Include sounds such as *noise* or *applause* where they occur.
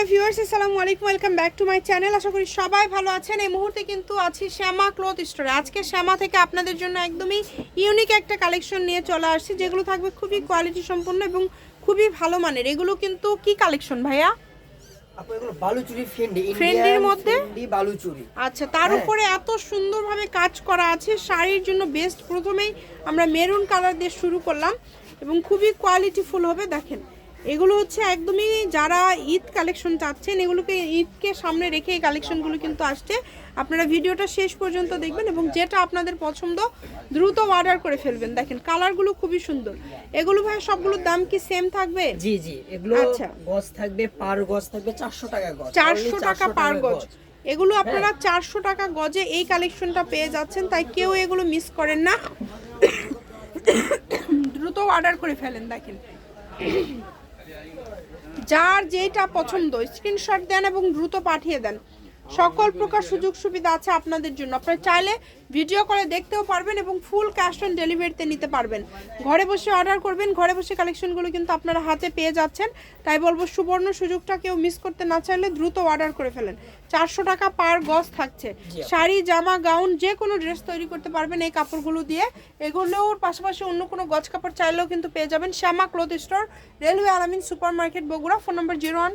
Hello viewers আসসালামু আলাইকুম welcome back to my channel আশা করি সবাই ভালো আছেন। এই মুহূর্তে কিন্তু আছি শ্যামা ক্লথ স্টোরে। আজকে শ্যামা থেকে আপনাদের জন্য একদমই ইউনিক একটা কালেকশন নিয়ে চলে আসছি যেগুলো থাকবে খুবই কোয়ালিটি সম্পন্ন এবং খুবই ভালো মানের। এগুলো কিন্তু কি কালেকশন ভাইয়া? মধ্যে? বালুচুরি। আচ্ছা তার হ্যাঁ। উপরে এত সুন্দরভাবে কাজ করা আছে শাড়ির জন্য বেস্ট প্রথমেই আমরা মেরুন কালার দিয়ে শুরু করলাম এবং খুবই কোয়ালিটিফুল হবে দেখেন। এগুলো হচ্ছে একদমই যারা ঈদ কালেকশন চাচ্ছেন এগুলোকে ঈদকে সামনে রেখে এই কালেকশনগুলো কিন্তু আসছে। আপনারা ভিডিওটা শেষ পর্যন্ত দেখবেন এবং যেটা আপনাদের পছন্দ দ্রুত অর্ডার করে ফেলবেন। দেখেন কালারগুলো খুবই সুন্দর। এগুলো ভাই সবগুলোর দাম কি সেম থাকবে? জি জি এগুলো আচ্ছা। গজ থাকবে পার গজ থাকবে চারশো টাকা গজ চারশো Only টাকা পার গজ। এগুলো আপনারা চারশো টাকা গজে এই কালেকশনটা পেয়ে যাচ্ছেন তাই কেউ এগুলো মিস করেন না। *coughs* দ্রুত অর্ডার করে ফেলেন দেখেন। যার যেটা পছন্দ স্ক্রিনশট দেন এবং দ্রুত পাঠিয়ে দেন। সকল প্রকার সুযোগ সুবিধা আছে আপনাদের জন্য। আপনারা চাইলে ভিডিও করে দেখতেও পারবেন এবং ফুল ক্যাশ অন ডেলিভারিতে নিতে পারবেন। ঘরে বসে অর্ডার করবেন ঘরে বসে কালেকশনগুলো কিন্তু আপনারা হাতে পেয়ে যাচ্ছেন। তাই বলব সুবর্ণ সুযোগটা কেউ মিস করতে না চাইলে দ্রুত অর্ডার করে ফেলেন। চারশো টাকা পার গজ থাকছে। শাড়ি জামা গাউন যে কোনো ড্রেস তৈরি করতে পারবেন এই কাপড়গুলো দিয়ে। এগুলোর পাশাপাশি অন্য কোনো গজ কাপড় চাইলেও কিন্তু পেয়ে যাবেন। Shyama cloth store railway Alamin super market Bogura. Phone number zero one